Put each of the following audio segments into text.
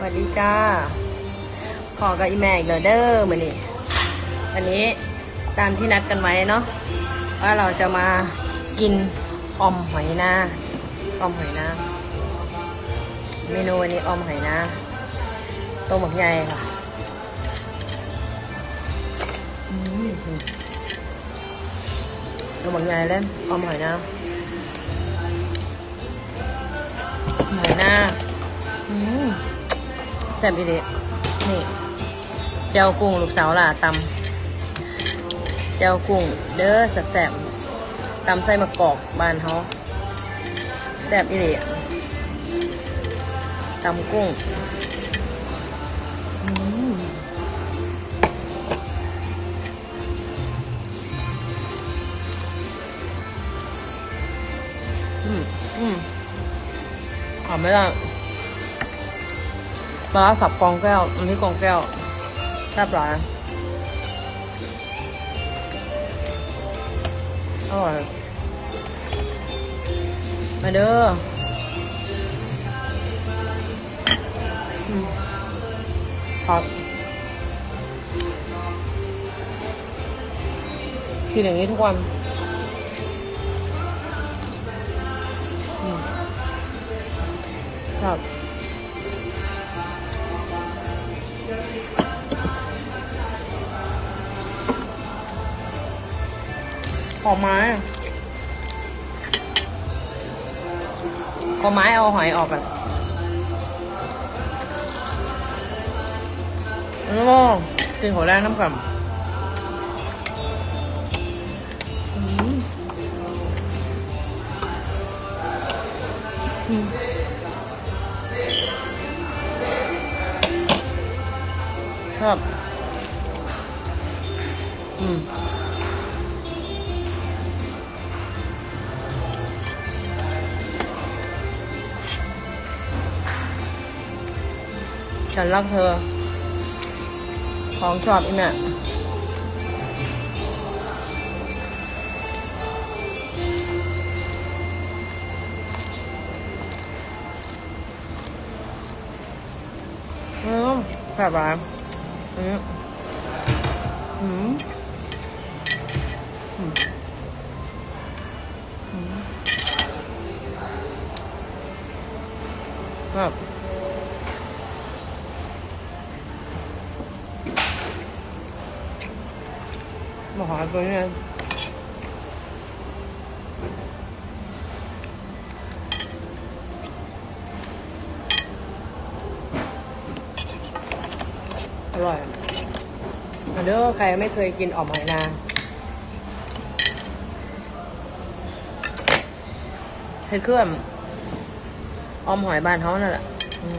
สวัสดีจ้า ขอกับอีแม่อีกเลยเด้อมือนี้วันนี้ตามที่นัดกันไว้เนาะว่าเราจะมากินออมหอยนาออมหอยนาเมนูวันนี้ออมหอยนาต้มหมกใหญ่ค่ะต้มหมกใหญ่เล่นออมหอยนาหอยนาอืม แซ่บอีเดนี่เจ้ากุ้งลูกสาวล่ะตำเจ้ากุ้งเด้อแซ่บๆตำใส่มะกอกบ้านเขาแซ่บอีเดะตำกุ้งอืมอืมอืมหอมไห มล่ะปลาสับกองแก้ว อันนี้กองแก้วแซ่บหลายอร่อย มาเด้ออืมครับกินอย่างนี้ทุกวันอืมครับ ขอไม้ขอไม้เอาหอยออกก่อนโอ้กินหัวแรกน้ำก่อนอืมอืมชอบ ฉันรักเธอ ของชอบอีแม่อืมแบบว่าอืมอืมอืมอืมแบบ มาหาตัวนี้อร่อยมาเด้อใครไม่เคยกินอ่อมหอยนาเห็ดเครื่องออมหอยบานเขานั่นแหละอืม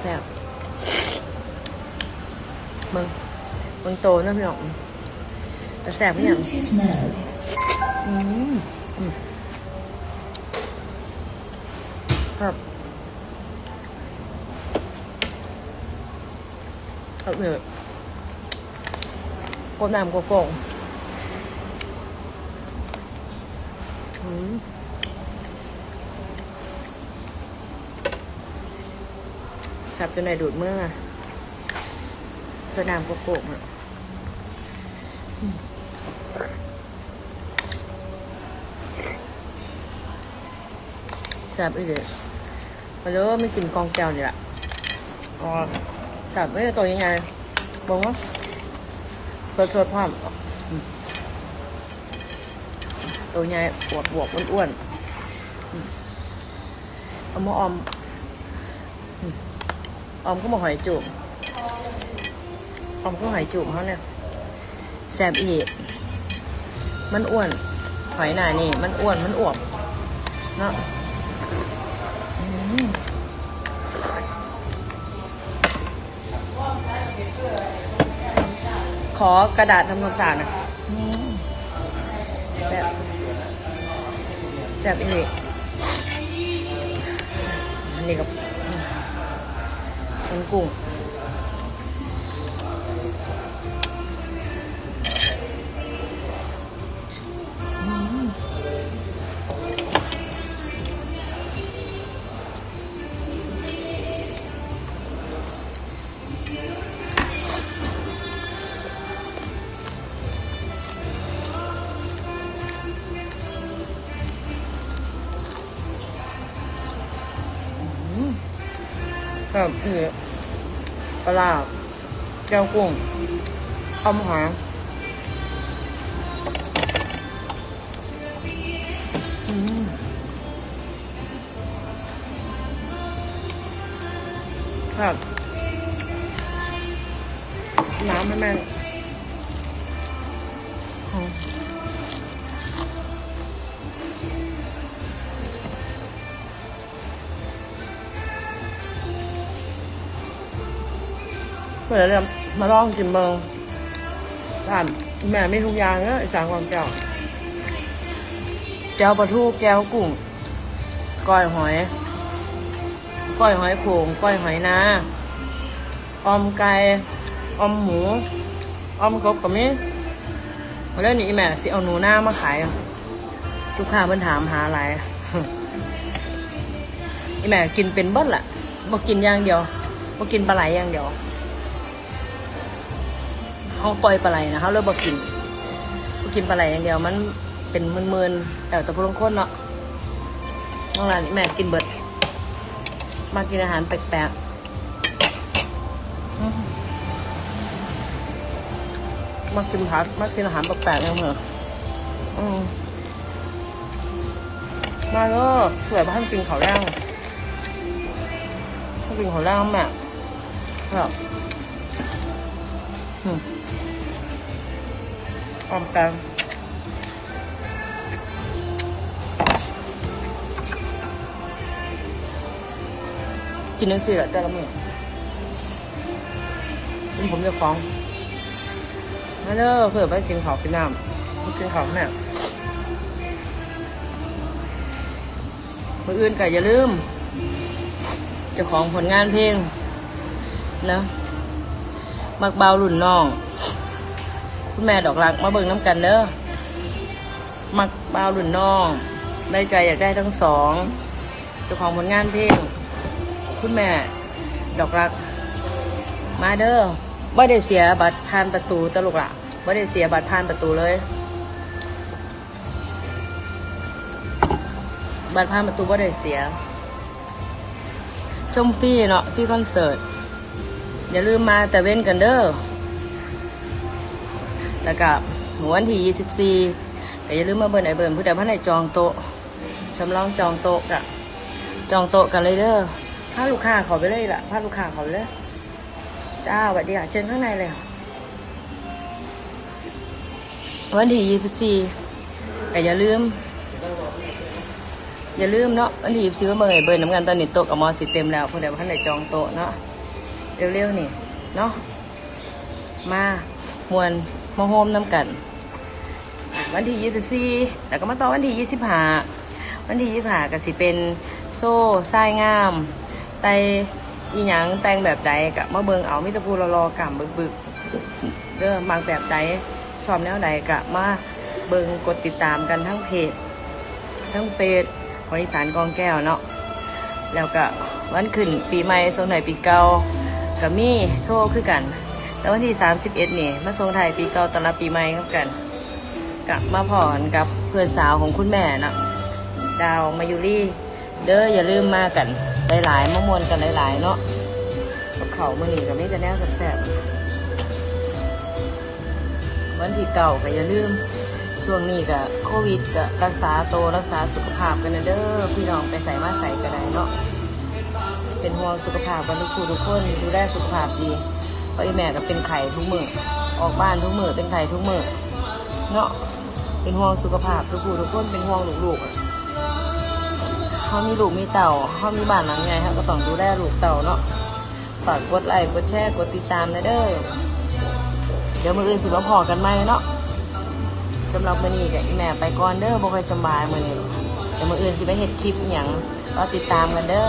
แซ่บ มึงมึงโตนะพี่น้องแต่แสบไม่ยัง Bluetooth mode. อืมอืมครับครับเนี่ยกดน้ำกดกงอืมแสบจนไหนดูดเมื่ออะ สนามโกโก้อะอืมแซ่บอีกเลยมาดูไม่กินกองแก้วนี่แหละอ๋อแซ่บไม่ได้ตัวยังไงบงว่าสดสดๆพร้อมตัวใหญ่อวบบวบๆอ้วนๆอืมเอามาออมอออมก็มาหอยจุ่ มออมก็หอยจุ่มเขาเนี่ยแซ่บอีกมันอ้วนหอยหน่านี่ มันอ้วนมันอวบเนาะขอกระดาษทำความสะอาดน่อยอืมแซบแซ่บอีกอันนี้กับอืมกุ้ง ก็คือปลาร้ากุ้งอ้อมหอยครับน้ำให้แม่ เปิดเลยมาลองกินเบิงร้านแม่ไม่ทุกอย่างเนอะอีสานความเจ้าแก้วปลาทูแก้วกุ้งก้อยหอย ก้อยหอยโขงก้อยหอยนาออมไก่ออมหมูออมกบกับนี้แล้วนี่แม่สิเอาหนูหน้ามาขายลูกค้าเพิ่นถามหาอะไรอีแม่กินเป็นเบิ้ลล่ะบ่กินอย่างเดียวบ่กินปลาไหลอย่างเดียว เขาปล่อยปลาไหลนะเขาเลยบ่กินบ่กินปลาไหลอย่างเดียวมันเป็นมึนๆแต่ตัวพลงคนเนาะน้องร้านอีแม่กินเบิด มากินอาหารแปลกๆมากินผัดมากินอาหารแปลกๆยังเหรออืมมาแล้วสวยบ้านกินเขาวแรงกินเขาวแรงแม่ครับ ออมแตงกินนั่นสิแหละแต่ละมือนี่ผมจะฟ้องมาเด้อเผื่อไปกินข้าวกินน้ำกินข้าวแม่มืออื่นก็อย่าลืมจ้าของผลงานเพลงนะ มักเบาหลุ่นน้อง คุณแม่ดอกรักมาเบิ่งน้ำกันเด้อมักเบาหลุ่นน้อง ได้ใจอยากได้ทั้งสองเจ้าของผลงานเพลงคุณแม่ ดอกรัก มาเด้อไม่ได้เสียบัตรผ่านประตูตลกละไม่ได้เสียบัตรผ่านประตูเลย บัตรผ่านประตูไม่ได้เสีย ชมฟรีเนาะฟรีคอนเสิร์ต อย่าลืมมาแต่เว้นกันเด้อแล้วก็วันที่24แต่อย่าลืมมาเบิร์นไอเบิร์นผู้ใดพันไหนจองโต๊ะสำรองจองโต๊ะกะจองโต๊ะกันเลยเด้อพาลูกค้าขาไปเลยล่ะพาลูกค้าขาไปเลยจ้าสวัสดีค่ะเชิญข้างในเลยวันที่ยี่สิบสี่แต่อย่าลืม อย่าลืมเนาะวันที่ยี่สิบสี่ว่าเมื่อไหร่เบิร์นน้ำกันตอนนี้โต๊ะกับมอสิเต็มแล้วเพราะเดี๋ยวท่านไหนจองโต๊ะเนาะ เร็วๆนี่เนาะมามวนมาโฮมน้ำกัน วันที่ยี่สิบสี่แล้วก็มาต่อวันที่ยี่สิบห้าวันที่ยี่สิบห้าก็สิเป็นโซ่ทรายงามไตอีหยังแต่งแบบใดกะมาเบิงเอามิตรภูรอๆกำบึกบึกเด้อมากแบบใดชอบแนวใดกะมาเบิงกดติดตามกันทั้งเพจทั้งเฟซของอีสานกองแก้วเนาะแล้วก็วันขึ้นปีใหม่ทรงไหนปีเก่า กับมีโชว์คือกันแล้ววันที่ 31 นี่มาทรงไทายปีเก่าตอนรับปีใหม่ครับกันกะมาพอนกับเพื่อนสาวของคุณแม่นะดาวมายุรีเด้ออย่าลืมมากัน หลายๆมะมวนกันหลาย ๆ เนาะกับเขาเมื่อนี้ก็ไม่จะแน่แซ่บๆวันที่เก่าก็อย่าลืมช่วงนี้ก็โควิดก็รักษาโตรักษาสุขภาพกันนะเด้อพี่น้องไปใส่มาใส่ก็ได้เนาะ เป็นห่วงสุขภาพกันทุกผู้ทุกคนดูแลสุขภาพดีเพราะไอแม่ก็เป็นไข่ทุกมือออกบ้านทุกมือเป็นไข่ทุกมือเนาะเป็นห่วงสุขภาพทุกผู้ทุกคนเป็นห่วงลูกๆอะเขามีลูกมีเต่าเขามีบ้านหลังไงเขาก็ต้องดูแลลูกเต่าเนาะฝากกดไลค์กดแชร์กดติดตามนะเด้อเดี๋ยวมืออื่นสิมาพอกันไหมเนาะสำหรับมื้อนี้กับอีแม่ไปก่อนเด้อบ่ค่อยสบายมื้อนี้เดี๋ยวมืออื่นสิไปเฮ็ดคลิปอหย่างก็ติดตามกันเด้อ